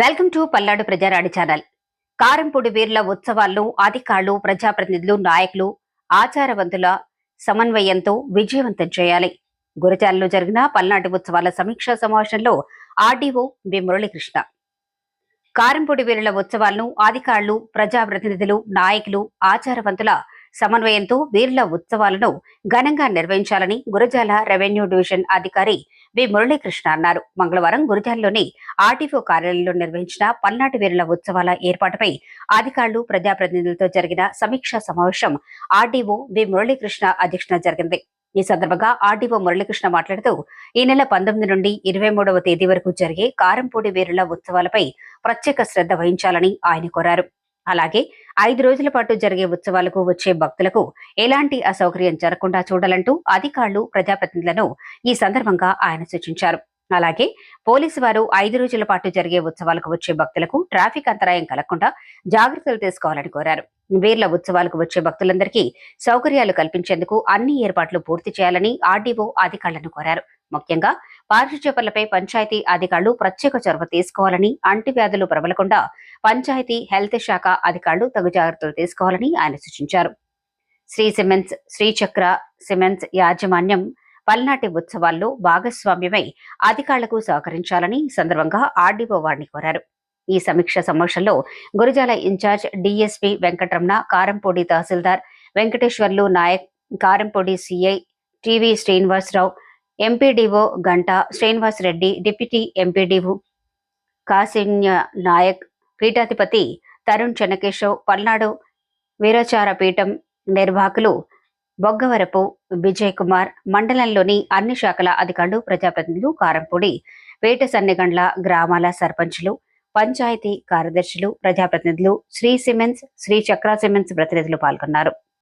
Welcome to Palnadu ప్రజారాడి channel. Karampudi వీరుల ఉత్సవాల్లో అధికారులు ప్రజాప్రతినిధులు నాయకులు ఆచారవంతుల సమన్వయంతో విజయవంతం చేయాలి. గురజాలలో జరిగిన పల్నాటి ఉత్సవాల సమీక్షా సమావేశంలో ఆర్డీఓ బి మురళీకృష్ణ. కారంపూడి వీరుల ఉత్సవాలను అధికారులు ప్రజాప్రతినిధులు నాయకులు ఆచారవంతుల సమన్వయంతో వీరుల ఉత్సవాలను ఘనంగా నిర్వహించాలని గురజాల రెవెన్యూ డివిజన్ అధికారి వి మురళీకృష్ణ అన్నారు. మంగళవారం గురిజాల్లోని ఆర్టీఓ కార్యాలయంలో నిర్వహించిన పల్నాటి వీరుల ఉత్సవాల ఏర్పాటుపై అధికారులు ప్రజాప్రతినిధులతో జరిగిన సమీక్షా సమావేశం ఆర్డీఓ వి మురళీకృష్ణ అధ్యక్షతన జరిగింది. ఈ సందర్భంగా ఆర్డీఓ మురళీకృష్ణ మాట్లాడుతూ ఈ నెల పంతొమ్మిది నుండి ఇరవై మూడవ తేదీ వరకు జరిగే కారంపూడి వీరుల ఉత్సవాలపై ప్రత్యేక శ్రద్ధ వహించాలని ఆయన కోరారు. అలాగే ఐదు రోజుల పాటు జరిగే ఉత్సవాలకు వచ్చే భక్తులకు ఎలాంటి అసౌకర్యం జరగకుండా చూడాలంటూ అధికారులు ప్రజాప్రతినిధులను ఈ సందర్భంగా ఆయన సూచించారు. అలాగే పోలీసు వారు ఐదు రోజుల పాటు జరిగే ఉత్సవాలకు వచ్చే భక్తులకు ట్రాఫిక్ అంతరాయం కలగకుండా జాగ్రత్తలు తీసుకోవాలని కోరారు. వీర్ల ఉత్సవాలకు వచ్చే భక్తులందరికీ సౌకర్యాలు కల్పించేందుకు అన్ని ఏర్పాట్లు పూర్తి చేయాలని ఆర్డీఓ అధికారులను కోరారు. ముఖ్యంగా పారిశుధ్య చేపలపై పంచాయతీ అధికారులు ప్రత్యేక చొరవ తీసుకోవాలని అంటువ్యాధులు ప్రబలకుండా పంచాయతీ హెల్త్ శాఖ అధికారులు తగు జాగ్రత్తలు తీసుకోవాలని ఆయన సూచించారు. శ్రీ సిమెంట్స్ శ్రీచక్ర సిమెంట్స్ యాజమాన్యం పల్నాటి ఉత్సవాల్లో భాగస్వామ్యమై అధికారులకు సహకరించాలని సందర్భంగా ఆర్డీఓ వారిని కోరారు. ఈ సమీక్ష సమావేశంలో గురజాల ఇన్ఛార్జ్ డిఎస్పి వెంకటరమణ కారంపూడి తహసీల్దార్ Venkateswarlu Naik Karempudi CI TV Srinivasarao MPDO Ganta Srinivas Reddy deputy MPDO Kasinya Naik పీఠాధిపతి తరుణ్ చెన్నకేశవ్ పల్నాడు వీరాచార పీఠం నిర్వాహకులు బొగ్గవరపు విజయ్ కుమార్ మండలంలోని అన్ని శాఖల అధికారులు ప్రజాప్రతినిధులు కారంపూడి వేట సన్నెగండ్ల గ్రామాల సర్పంచులు పంచాయతీ కార్యదర్శులు ప్రజాప్రతినిధులు శ్రీ సిమెంట్స్ శ్రీ చక్ర సిమెంట్స్ ప్రతినిధులు పాల్గొన్నారు.